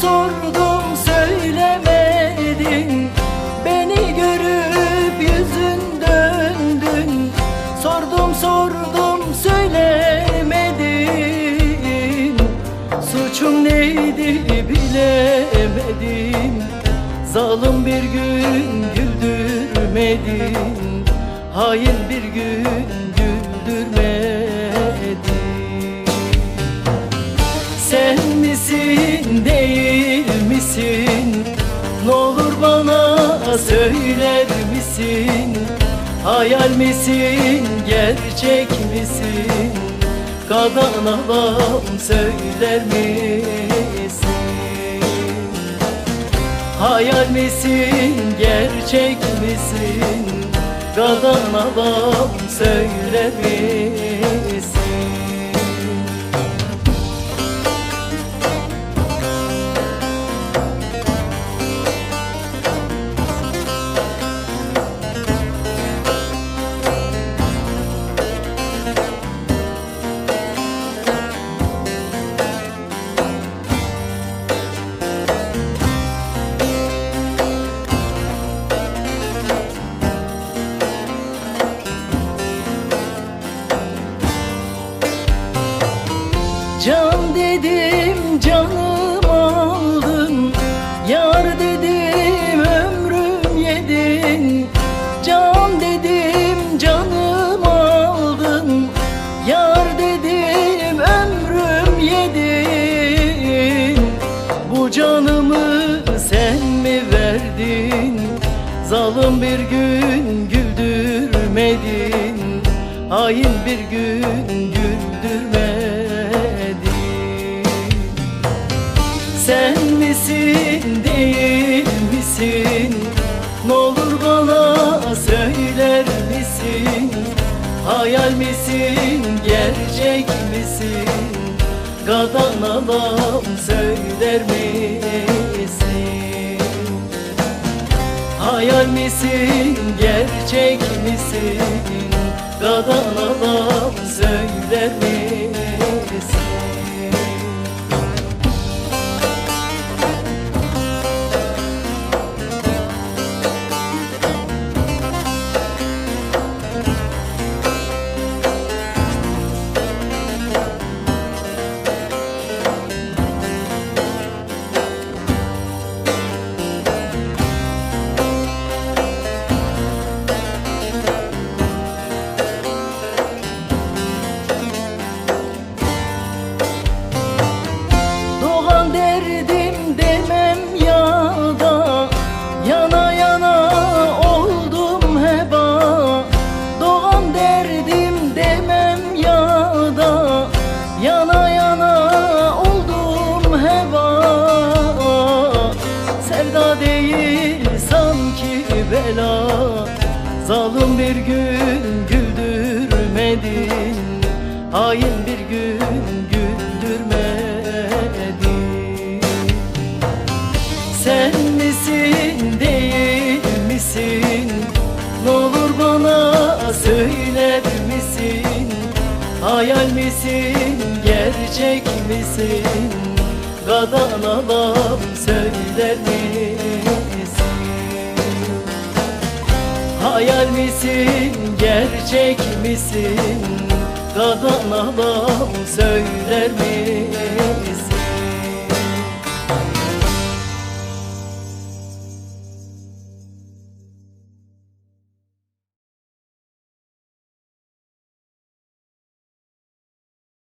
sordum söylemedin. Beni görüp yüzün döndün. Sordum sordum söylemedin. Suçum neydi bilemedim. Zalim bir gün güldürmedin. Hain bir gün güldürmedin. Sen misin? Söyler misin? Hayal misin? Gerçek misin? Kadan alam söyler misin? Hayal misin? Gerçek misin? Kadan alam söyler misin dedim canım aldın. Yar dedim ömrüm yedin. Can dedim canım aldın. Yar dedim ömrüm yedin. Bu canımı sen mi verdin? Zalim bir gün güldürmedin. Hain bir gün güldürmedin Sen misin değil misin? Ne olur bana söyler misin? Hayal misin gerçek misin? Gadan alam söyler misin? Hayal misin gerçek misin? Gadan alam söyler misin Derdim demem ya da Yana yana oldum heba. Doğan derdim demem ya da Yana yana oldum heba. Sevda değil sanki bela. Zalim bir gün güldürmedin. Hain bir gün güldürmedin gerçek misin Gadan alam söyler misin Hayal misin, gerçek misin? Gadan alam söyler mi?